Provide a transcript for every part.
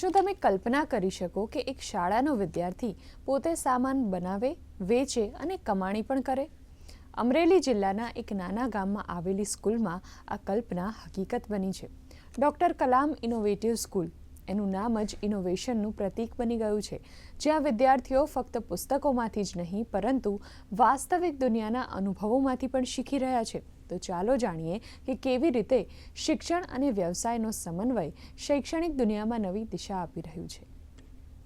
શું તમે કલ્પના કરી શકો કે એક શાળાનો વિદ્યાર્થી પોતે સામાન બનાવે, વેચે અને કમાણી પણ કરે? અમરેલી જિલ્લાના એક નાના ગામમાં આવેલી સ્કૂલમાં આ કલ્પના હકીકત બની છે. ડૉક્ટર કલામ ઇનોવેટિવ સ્કૂલ એનું નામ જ ઇનોવેશનનું પ્રતીક બની ગયું છે. જ્યાં વિદ્યાર્થીઓ ફક્ત પુસ્તકોમાંથી જ નહીં, પરંતુ વાસ્તવિક દુનિયાના અનુભવોમાંથી પણ શીખી રહ્યા છે. તો ચાલો જાણીએ કે કેવી રીતે શિક્ષણ અને વ્યવસાયનો સમન્વય શૈક્ષણિક દુનિયામાં નવી દિશા આપી રહ્યું છે.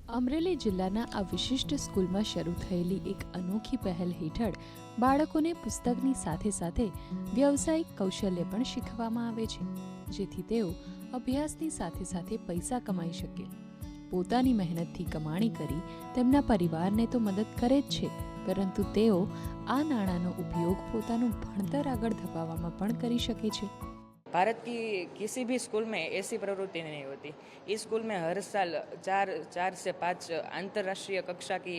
અમરેલી જિલ્લાના આ વિશિષ્ટ સ્કૂલમાં શરૂ થયેલી એક અનોખી પહેલ હેઠળ બાળકોને પુસ્તકની સાથે સાથે વ્યવસાયિક કૌશલ્ય પણ શીખવામાં આવે છે, જેથી તેઓ અભ્યાસની સાથે સાથે પૈસા કમાઈ શકે. પોતાની મહેનતથી કમાણી કરી તેમના પરિવારને તો મદદ કરે જ છે, પરંતુ તેઓ આ નાણાંનો ઉપયોગ પોતાનું ભણતર આગળ ધપાવવામાં પણ કરી શકે છે. भारत की किसी भी स्कूल में ऐसी प्रवृत्ति नहीं होती। इस स्कूल में हर साल चार चार से पाँच अंतर्राष्ट्रीय कक्षा की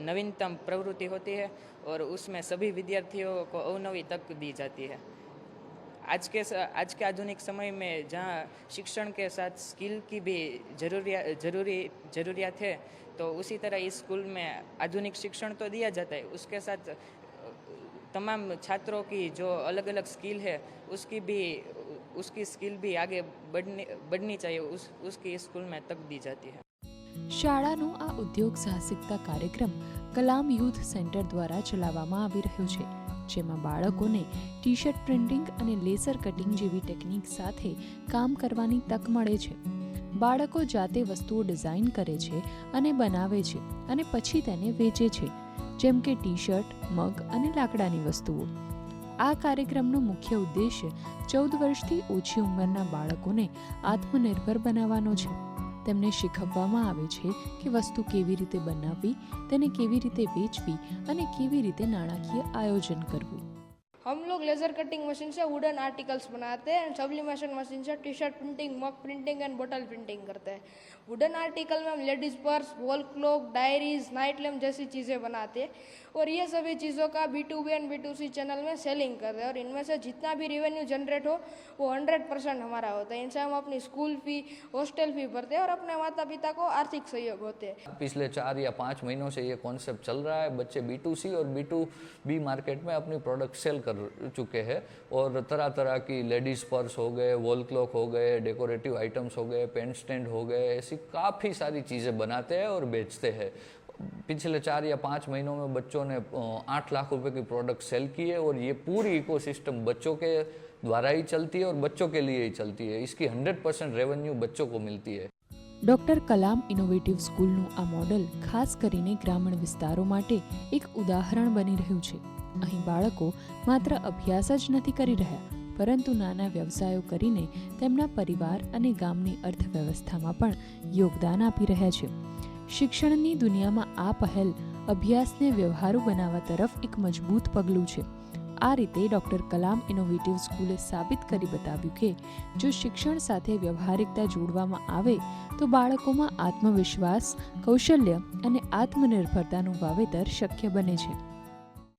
नवीनतम प्रवृत्ति होती है और उसमें सभी विद्यार्थियों को अवनवी तक दी जाती है। आज के आज के आधुनिक समय में जहाँ शिक्षण के साथ स्किल की भी जरूरिया, ज़रूरी, ज़रूरियात है तो उसी तरह इस स्कूल में आधुनिक शिक्षण तो दिया जाता है। उसके साथ तमाम छात्रों की जो अलग अलग स्किल है उसकी भी उसकी स्किल भी आगे बढ़नी बढ़नी चाहिए उस उसकी इस स्कूल में तक दी जाती है શાળાનો આ ઉદ્યોગ સાહસિકતા કાર્યક્રમ કલામ યુથ સેન્ટર દ્વારા ચલાવવામાં આવી રહ્યો છે જેમાં બાળકોને ટી શર્ટ પ્રિન્ટિંગ અને લેસર કટિંગ જેવી ટેકનિક સાથે કામ કરવાની તક મળે છે બાળકો જાતે વસ્તુઓ ડિઝાઇન કરે છે અને બનાવે છે અને પછી તેને વેચે છે જેમ કે ટી શર્ટ મગ અને લાકડાની વસ્તુઓ. આ કાર્યક્રમનો મુખ્ય ઉદ્દેશ્ય ચૌદ વર્ષથી ઓછી ઉંમરના બાળકોને આત્મનિર્ભર બનાવવાનો છે. તેમને શીખવવામાં આવે છે કે વસ્તુ કેવી રીતે બનાવવી, તેને કેવી રીતે વેચવી અને કેવી રીતે નાણાકીય આયોજન કરવું. हम लोग लेज़र कटिंग मशीन से वुडन आर्टिकल्स बनाते हैं एंड सब्लिमेशन मशीन से T shirt printing mug printing and bottle printing करते हैं। वुडन आर्टिकल में हम ladies purse wall clock diaries night lamp जैसी चीज़ें बनाते हैं और ये सभी चीज़ों का B to B and B to C channel में सेलिंग करते हैं और इनमें से जितना भी रेवेन्यू जनरेट हो, वो हंड्रेड परसेंट हमारा होता है। इनसे हम अपनी स्कूल फ़ी हॉस्टल फ़ी भरते हैं और अपने माता पिता को आर्थिक सहयोग होते हैं। पिछले चार या पाँच महीनों से ये कॉन्सेप्ट चल रहा है। बच्चे बी टू सी और बी टू बी मार्केट में अपनी प्रोडक्ट सेल कर चुके हैं और तरह तरह की लेडीज़ पर्स हो गए वॉल क्लॉक हो गए डेकोरेटिव आइटम्स हो गए पेन स्टैंड हो गए ऐसी काफ़ी सारी चीज़ें बनाते हैं और बेचते हैं पिछले चार या पाँच महीनों में बच्चों ने अ, आठ लाख रुपए की प्रोडक्ट सेल की है और ये पूरी इकोसिस्टम बच्चों के द्वारा ही चलती है और बच्चों के लिए ही चलती है इसकी हंड्रेड परसेंट रेवेन्यू बच्चों को मिलती है ડોક્ટર કલામ ઇનોવેટિવ સ્કૂલનું આ મોડલ ખાસ કરીને ગ્રામીણ વિસ્તારો માટે એક ઉદાહરણ બની રહ્યું છે અહીં બાળકો માત્ર અભ્યાસ જ નથી કરી રહ્યા, પરંતુ નાના વ્યવસાયો કરીને તેમના પરિવાર અને ગામની અર્થવ્યવસ્થામાં પણ યોગદાન આપી રહ્યા છે. શિક્ષણની દુનિયામાં આ પહેલ અભ્યાસને વ્યવહારુ બનાવવા તરફ એક મજબૂત પગલું છે. આ રીતે ડૉક્ટર કલામ ઇનોવેટિવ સ્કૂલે સાબિત કરી બતાવ્યું કે, જો શિક્ષણ સાથે વ્યવહારિકતા જોડવામાં આવે, તો બાળકોમાં આત્મવિશ્વાસ, કૌશલ્ય અને આત્મનિર્ભરતાનું વાવેતર શક્ય બને છે.